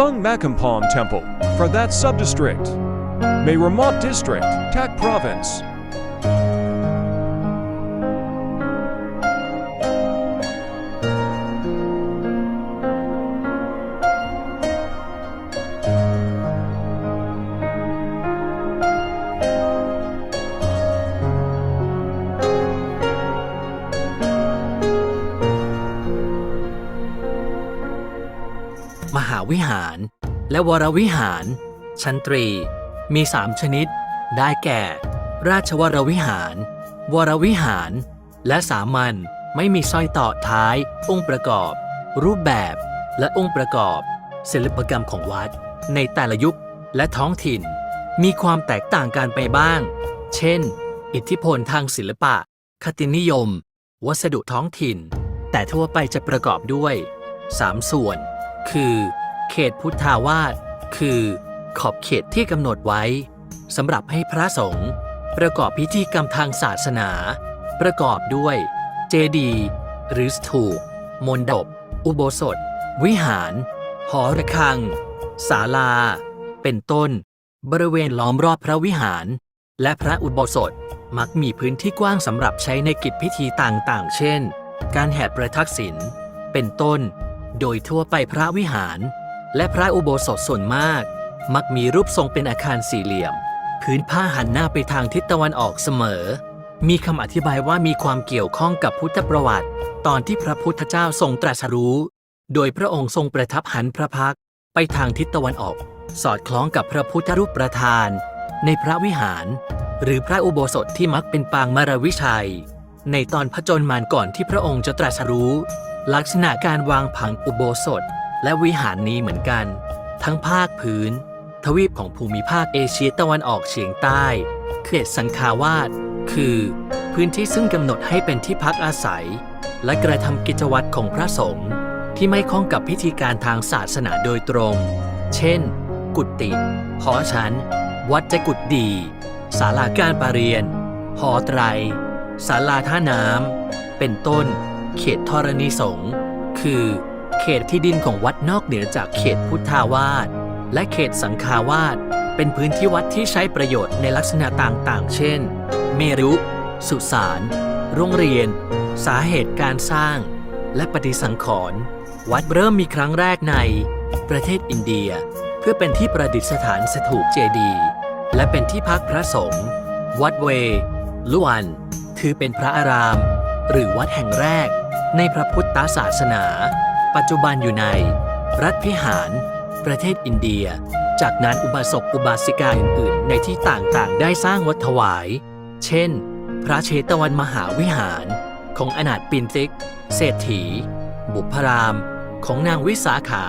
Thung Makampom Temple for that subdistrict. May Ramat District, Tak Province. มหาวิหาร และวรวิหาร ชั้นตรี มีสามชนิด ได้แก่ ราชวรวิหาร วรวิหาร และสามัญไม่มีสร้อยต่อท้าย องค์ประกอบ รูปแบบ และองค์ประกอบ ศิลปกรรมของวัด ในแต่ละยุคและท้องถิ่น มีความแตกต่างกันไปบ้าง เช่น อิทธิพลทางศิลปะ คตินิยม วัสดุท้องถิ่น แต่ทั่วไปจะประกอบด้วย 3 ส่วน คือ เขตพุทธาวาสคือ ขอบเขตที่กำหนดไว้สำหรับให้พระสงฆ์ประกอบพิธีกรรมทางศาสนา ประกอบด้วย เจดีย์หรือสถูปมณฑปอุโบสถ วิหาร หอระฆัง ศาลา เป็นต้น บริเวณล้อมรอบพระวิหาร และพระอุโบสถมักมีพื้นที่กว้างสำหรับใช้ในกิจพิธีต่างๆ เช่น การแห่ประทักษิณเป็นต้น โดยทั่วไปพระวิหาร และพระอุโบสถส่วนมาก มักมีรูปทรงเป็นอาคารสี่เหลี่ยม พื้นผ้าหันหน้าไปทางทิศตะวันออกเสมอ มีคำอธิบายว่ามีความเกี่ยวข้องกับพุทธประวัติ ตอนที่พระพุทธเจ้าทรงตรัสรู้ โดยพระองค์ทรงประทับหันพระพักไปทางทิศตะวันออก สอดคล้องกับพระพุทธรูปประธาน ในพระวิหาร หรือพระอุโบสถที่มักเป็นปางมารวิชัย ในตอนพระจนมารก่อนที่พระองค์จะตรัสรู้ ลักษณะการวางผังอุโบสถ และวิหารนี้เหมือนกัน ทั้งภาคพื้น ทวีปของภูมิภาคเอเชียตะวันออกเฉียงใต้เขตสังคาวาสคือ พื้นที่ซึ่งกำหนดให้เป็นที่พักอาศัย และกระทำกิจวัตรของพระสงฆ์ที่ไม่ข้องกับพิธีการทางศาสนาโดยตรง เช่น กุฏิหอฉัน วัดเจกุฎดีศาลาการประเรียน หอไตรศาลาท่าน้ำเป็นต้น เขตธรณีสงฆ์คือ เขตที่ดินของวัดนอกเหนือจากเขตพุทธาวาสและเขตสังฆาวาสเป็นพื้นที่วัดที่ใช้ประโยชน์ในลักษณะต่างๆ เช่น เมรุ สุสานโรงเรียน สาเหตุการสร้าง และปฏิสังขรณ์วัดเริ่มมีครั้งแรกใน ประเทศอินเดีย เพื่อเป็นที่ประดิษฐานสถูปเจดีย์และเป็นที่พักพระสงฆ์วัดเวลุวัน ถือเป็นพระอาราม หรือวัดแห่งแรก ในพระพุทธศาสนา ปัจจุบันอยู่ใน รัฐพิหาร ประเทศอินเดีย จากนั้นอุบาสกอุบาสิกาอื่นๆ ในที่ต่างๆ ได้สร้างวัดถวาย เช่น พระเชตวันมหาวิหาร ของอนาถปินติก เศรษฐี บุพราม ของนางวิสาขา